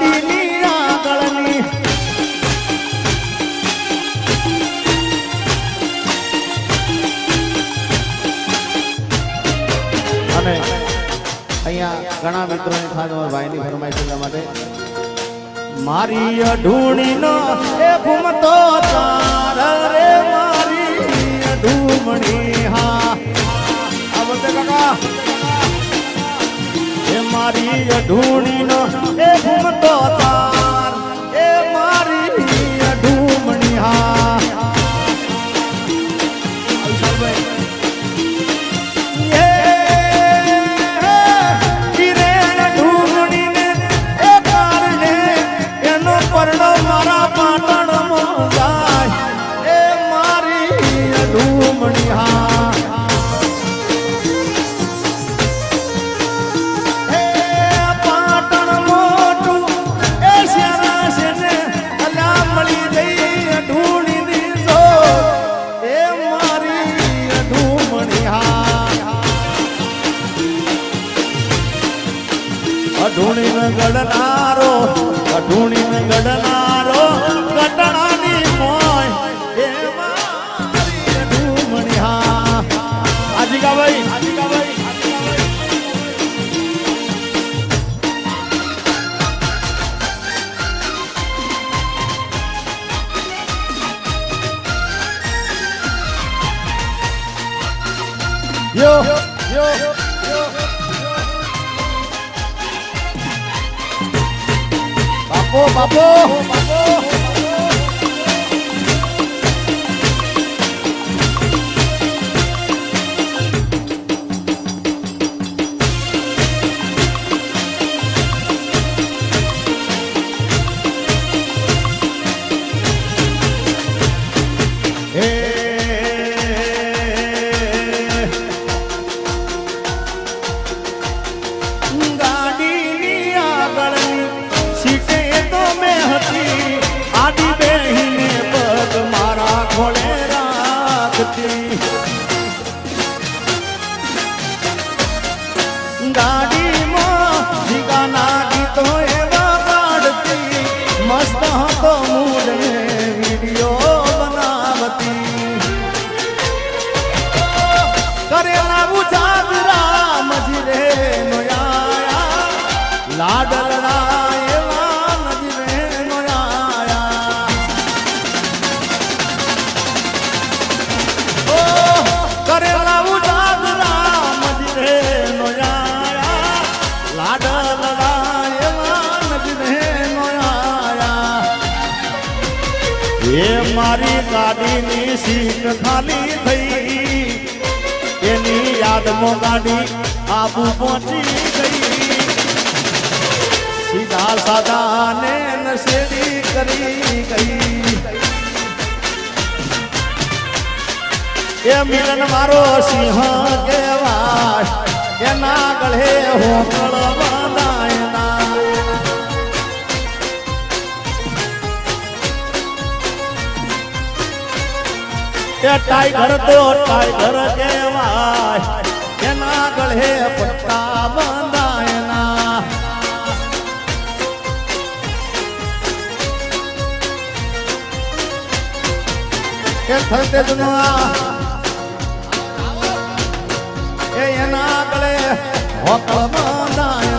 ગાડીની આગળની અને અહીંયા ઘણા મિત્રોની ખાસ અમારા ભાઈની ફરમાઈશ એટલા માટે. મારી અઢૂણીનો એ ઘૂમતો તાર રે, મારી અઢૂમણી હા. આ બધે કાકા. મારી અઢૂણીનો એ ઘૂમતો તાર અઢૂણી ગડનારો અઢૂણી ગડનારો ગટણાની મોય એ મારી અઢૂમણી હા આજીકા ભાઈ Yo, yo, યો. બાપો બાપો બાપો. ગાડીની સીટ ખાલી થઈ. એની યાદમાં ગાડી આબુ પહોંચી ગઈ. સીધા સાદા ને નશેડી કરી ગઈ. એ મિલન મારો સિંહ કેવાય એના ગળે હોકળ ટાઈગર તો ટાઈગર કહેવાય. એના ગળે પટ્ટા બંધાયના. એ થતે દુનિયા એ એના ગળે હોકળ બંધાયના.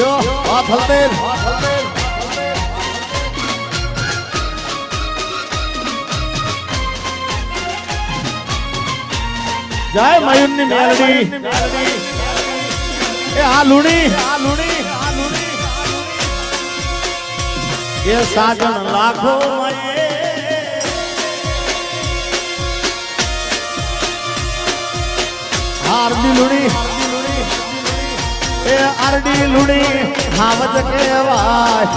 યો આ થલતેલ આ થલતેલ જય મયુરની મેલડી. એ આ લુણી. આ લુણી આ લુણી એ સાજન લાખો મયે. હારદી લુણી. એ આરડી લુણી હાવજ કહેવાય.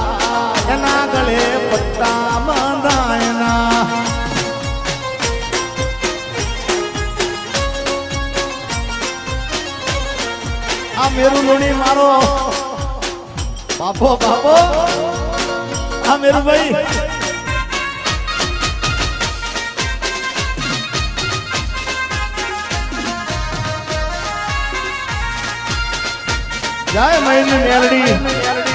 એના ગળે પત્તા બાંધાયના. આ મેરું લુણી મારો. બાપો બાપો. આ મેરું જય મયુરની મેલડી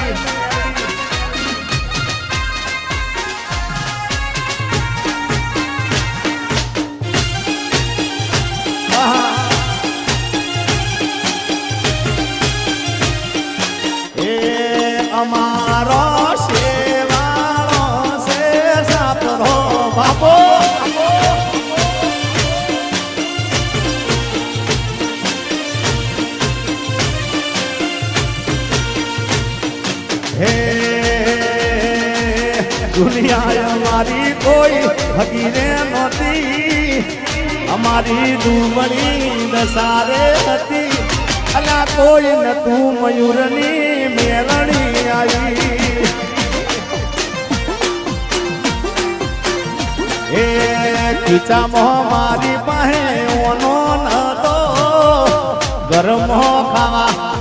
અમારી કોઈ ભગીરે નહોતી. અમારી દુમણી દસારે હતી. અલા કોઈ નતું મયુરની મેરણી આવી. એ ખીચામાં મારી પાસે ઓનો નતો ગરમ ખાવા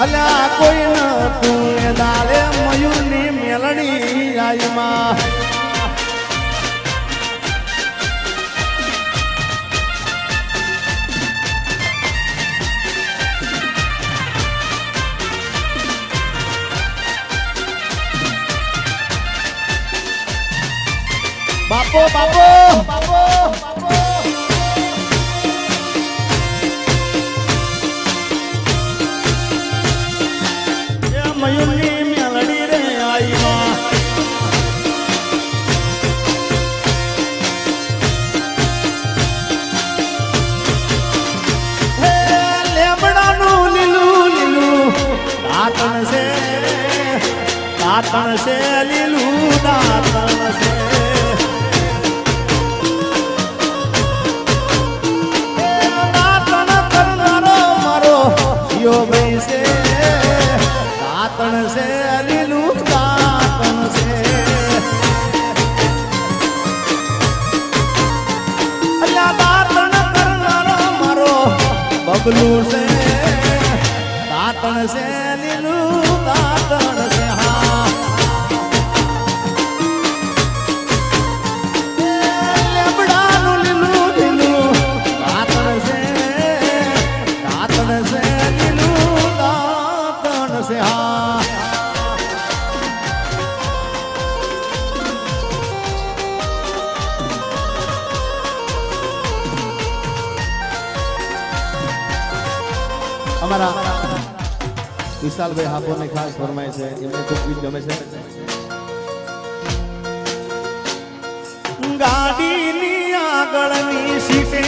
અલ્યા કોઈ નતું એ દાડે મયુરની મેલણી આવી દાંતણ છે, દાતણ છે, લીલું દાતણ છે. દાંતણ કરનારો મારો છે. દાંતણ છે, લીલું દાંતણ છે. અલ્યા દાંતણ કરનારો મારો બબલું છે. દાંતણ છે અમારા વિશાલભાઈ હાપોને ખાસ ફરમાય છે એમને ખૂબ ગીત ગમે છે. ગાડીની આગળની સીટે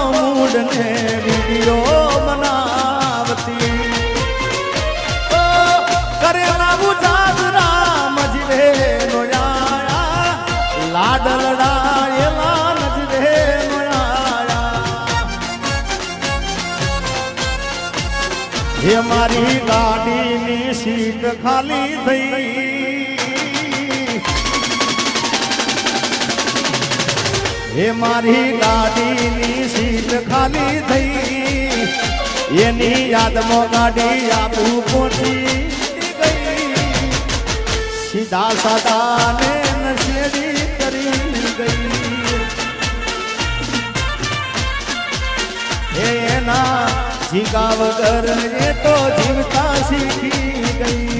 મસ્ત હતો મૂડ ને વીડિયો બનાવતી કરેલા બુજાદરા મજરે નોયાયા લાડલડા એવા નજરે નોયાયા. હે મારી ગાડીની સીટ ખાલી થઈ. હે મારી ગાડીની સીટ ખાલી થઈ એની યાદમાં ગાડી આપું પહોંચી ગઈ. સીધા સાદા ને નશેડી કરી ગઈ. એના જીગા વગર એ તો જીવતા શીખી ગઈ.